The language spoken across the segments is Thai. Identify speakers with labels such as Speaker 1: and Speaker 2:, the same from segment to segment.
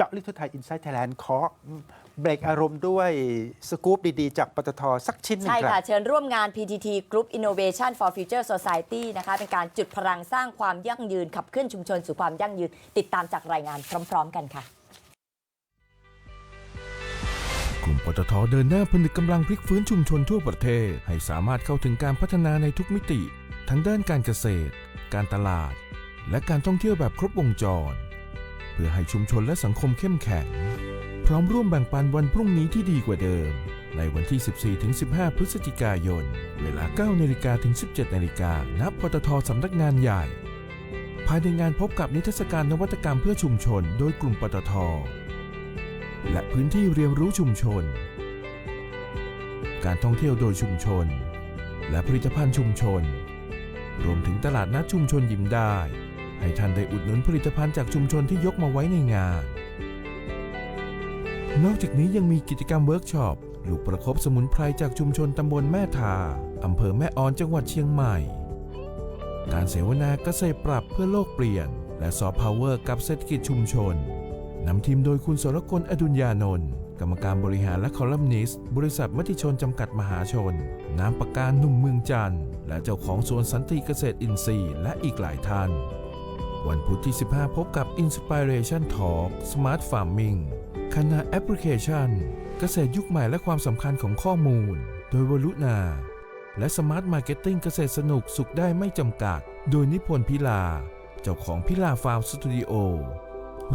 Speaker 1: เจาะลึกทั่วไทยอินไซต์ไทยแลนด์ขอเบรกอารมณ์ด้วยสกู๊ปดี ๆ จากปตทสักชิ้นหนึ่ง
Speaker 2: ใช่
Speaker 1: ครั
Speaker 2: ค่ะ
Speaker 1: บ
Speaker 2: เชิญร่วมงาน PTT Group Innovation for Future Society นะคะ เป็นการจุดพลังสร้างความยั่งยืน ขับเคลื่อนชุมชนสู่ความยั่งยืน ติดตามจากรายงานพร้อม ๆ กันค่ะ
Speaker 3: กลุ่มปตทเดินหน้าผนึกกำลังพลิกฟื้นชุมชนทั่วประเทศ ให้สามารถเข้าถึงการพัฒนาในทุกมิติ ทั้งด้านการเกษตร การตลาด และการท่องเที่ยวแบบครบวงจร เพื่อให้ชุมชนและสังคมเข้มแข็ง พร้อมร่วมแบ่งปันวันพรุ่งนี้ที่ดีกว่าเดิม ในวันที่ 14-15 พฤศจิกายน เวลา 9นาฬิกาถึง 17นาฬิกาณปตทสำนักงานใหญ่ ภายในงานพบกับนิทรรศการนวัตกรรมเพื่อชุมชน โดยกลุ่มปตท และพื้นที่เรียนรู้ชุมชน การท่องเที่ยวโดยชุมชน และผลิตภัณฑ์ชุมชน รวมถึงตลาดนัดชุมชนยิ้มได้ ให้ท่านได้อุดหนุนผลิตภัณฑ์จากชุมชนที่ยกมาไว้ในงาน นอกจากนี้ยังมีกิจกรรมเวิร์กช็อปลูกประคบสมุนไพรจากชุมชนตำบลแม่ทาอำเภอแม่ออนจังหวัดเชียงใหม่ การเสวนาเกษตรปรับเพื่อโลกเปลี่ยน และซอฟต์พาวเวอร์กับเศรษฐกิจชุมชนนำทีมโดยคุณสรกลอดุญญานนท์กรรมการบริหารและคอลัมนิสต์บริษัทมติชนจำกัดมหาชน น้ำประการหนุ่มเมืองจันทร์และเจ้าของสวนสันติเกษตรอินทรีย์และอีกหลายท่าน วันพุธที่ 15 พบกับ Inspiration Talk Smart Farming คณะแอปพลิเคชัน เกษตรยุคใหม่และความสำคัญของข้อมูล โดยวรุณา และ Smart Marketing เกษตรสนุกสุขได้ไม่จำกัด โดยนิพนธ์พิลา เจ้าของพิลาฟาร์มสตูดิโอ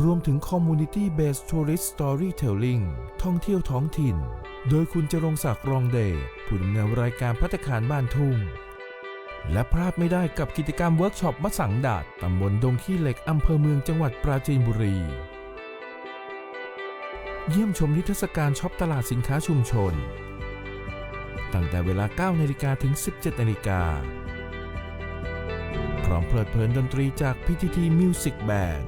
Speaker 3: รวมถึง Community Based Tourist Storytelling ท่องเที่ยวท้องถิ่น โดยคุณจรงศักดิ์รองเดชผู้ดำเนินรายการพัฒคารบ้านทุ่ง และพลาดไม่ได้กับกิจกรรมเวิร์กช็อปมะสังดาดตำบลดงขี้เหล็กอำเภอเมืองจังหวัดปราจีนบุรี เยี่ยมชมนิทรรศการช็อปตลาดสินค้าชุมชน ตั้งแต่เวลา 9 นาฬิกาถึง 17 นาฬิกาพร้อมเพลิดเพลินดนตรีจาก PTT Music Band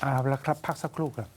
Speaker 1: เอาละครับ พักสักครู่ครับ